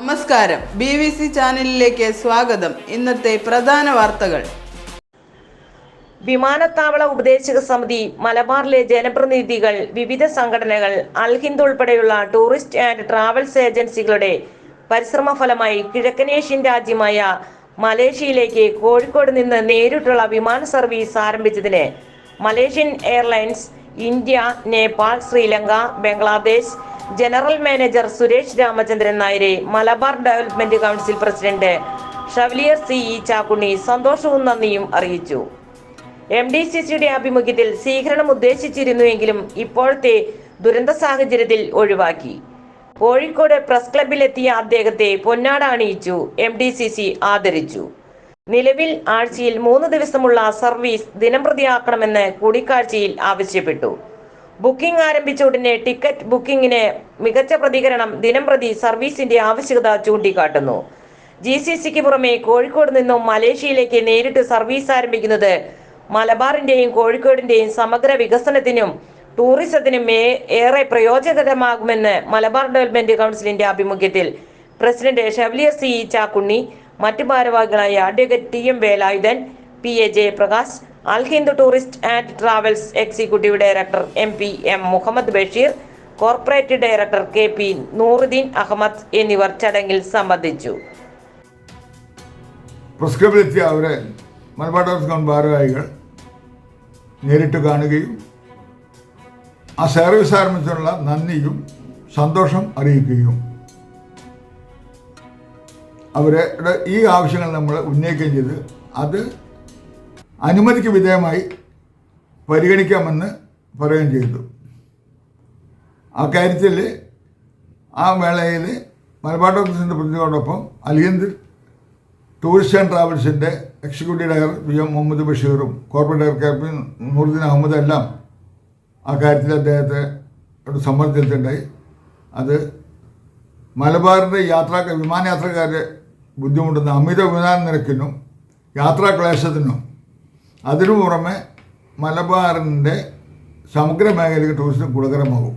നമസ്കാരം. B V C ചാനലിലേക്ക് സ്വാഗതം. ഇന്നത്തെ പ്രധാന വാർത്തകൾ. വിമാനത്താവള ഉപദേശക സമിതി മലബാറിലെ ജനപ്രതിനിധികൾ വിവിധ സംഘടനകൾ അൽഹിന്ദ് ഉൾപ്പെടെയുള്ള ടൂറിസ്റ്റ് ആൻഡ് ട്രാവൽസ് ഏജൻസികളുടെ പരിശ്രമ ഫലമായി കിഴക്കനേഷ്യൻ രാജ്യമായ മലേഷ്യയിലേക്ക് കോഴിക്കോട് നിന്ന് നേരിട്ടുള്ള വിമാന service ആരംഭിച്ചതിന് Malaysian airlines India Nepal Sri Lanka Bangladesh general manager Suresh Ramachandran നായരെ Malabar development council president chevalier C E Chakkunni സന്തോഷവും നന്ദിയും അറിയിച്ചു. എം ഡി സി സിയുടെ ആഭിമുഖ്യത്തിൽ സ്വീകരണം ഉദ്ദേശിച്ചിരുന്നുവെങ്കിലും ഇപ്പോഴത്തെ ദുരന്ത സാഹചര്യത്തിൽ ഒഴിവാക്കി. കോഴിക്കോട് പ്രസ് ക്ലബിലെത്തിയ അദ്ദേഹത്തെ പൊന്നാട അണിയിച്ചു എം ഡി സി സി ആദരിച്ചു. നിലവിൽ ആഴ്ചയിൽ മൂന്ന് ദിവസമുള്ള സർവീസ് ദിനംപ്രതിയാക്കണമെന്ന് കൂടിക്കാഴ്ചയിൽ ആവശ്യപ്പെട്ടു. ബുക്കിംഗ് ആരംഭിച്ച ഉടനെ ടിക്കറ്റ് ബുക്കിംഗിന് മികച്ച പ്രതികരണം ദിനംപ്രതി സർവീസിന്റെ ആവശ്യകത ചൂണ്ടിക്കാട്ടുന്നു. ജി സി സിക്ക് പുറമെ കോഴിക്കോട് നിന്നും മലേഷ്യയിലേക്ക് നേരിട്ട് സർവീസ് ആരംഭിക്കുന്നത് മലബാറിന്റെയും കോഴിക്കോടിന്റെയും സമഗ്ര വികസനത്തിനും ടൂറിസത്തിനും ഏറെ പ്രയോജനകരമാകുമെന്ന് മലബാർ ഡെവലപ്മെന്റ് കൗൺസിലിന്റെ ആഭിമുഖ്യത്തിൽ പ്രസിഡന്റ് ഷെവലിയ സി. ചാക്കുണ്ണി മറ്റു ഭാരവാഹികളായ advocate T. M. Velayudhan P. A. Jayaprakash Al tourist and travels executive director M P M Muhammad Basheer corporate director K P Nooruddin Ahmed എന്നിവർ ചടങ്ങിൽ സംബന്ധിച്ചു. പ്രസ് അവരെ മലബാർ ഭാരവാഹികൾ നേരിട്ട് കാണുകയും ആ സർവീസ് ആരംഭിച്ചുള്ള നന്ദിയും സന്തോഷം അറിയിക്കുകയും അവരുടെ ഈ ആവശ്യങ്ങൾ നമ്മൾ ഉന്നയിക്കുകയും ചെയ്ത് അത് അനുമതിക്ക് വിധേയമായി പരിഗണിക്കാമെന്ന് പറയുകയും ചെയ്തു. ആ കാര്യത്തിൽ ആ വേളയിൽ മലബാർ ടൂറിസത്തിന്റെ പ്രതിനിധിയോടൊപ്പം അലിയന്ത് tourist and ട്രാവൽസിന്റെ executive director V M Muhammad ബഷീറും corporate director captain Nooruddin Ahmed എല്ലാം ആ കാര്യത്തിൽ അദ്ദേഹത്തെ ഒരു സമ്മർദ്ദത്തിലുണ്ടായി. അത് മലബാറിന്റെ യാത്രാ വിമാനയാത്രക്കാരെ ബുദ്ധിമുട്ടുന്ന അമിത വിമാന നിരക്കിനും യാത്രാ ക്ലേശത്തിനും അതിനു പുറമെ മലബാറിന്റെ സമഗ്ര മേഖലയ്ക്ക് ടൂറിസം ഗുണകരമാകും.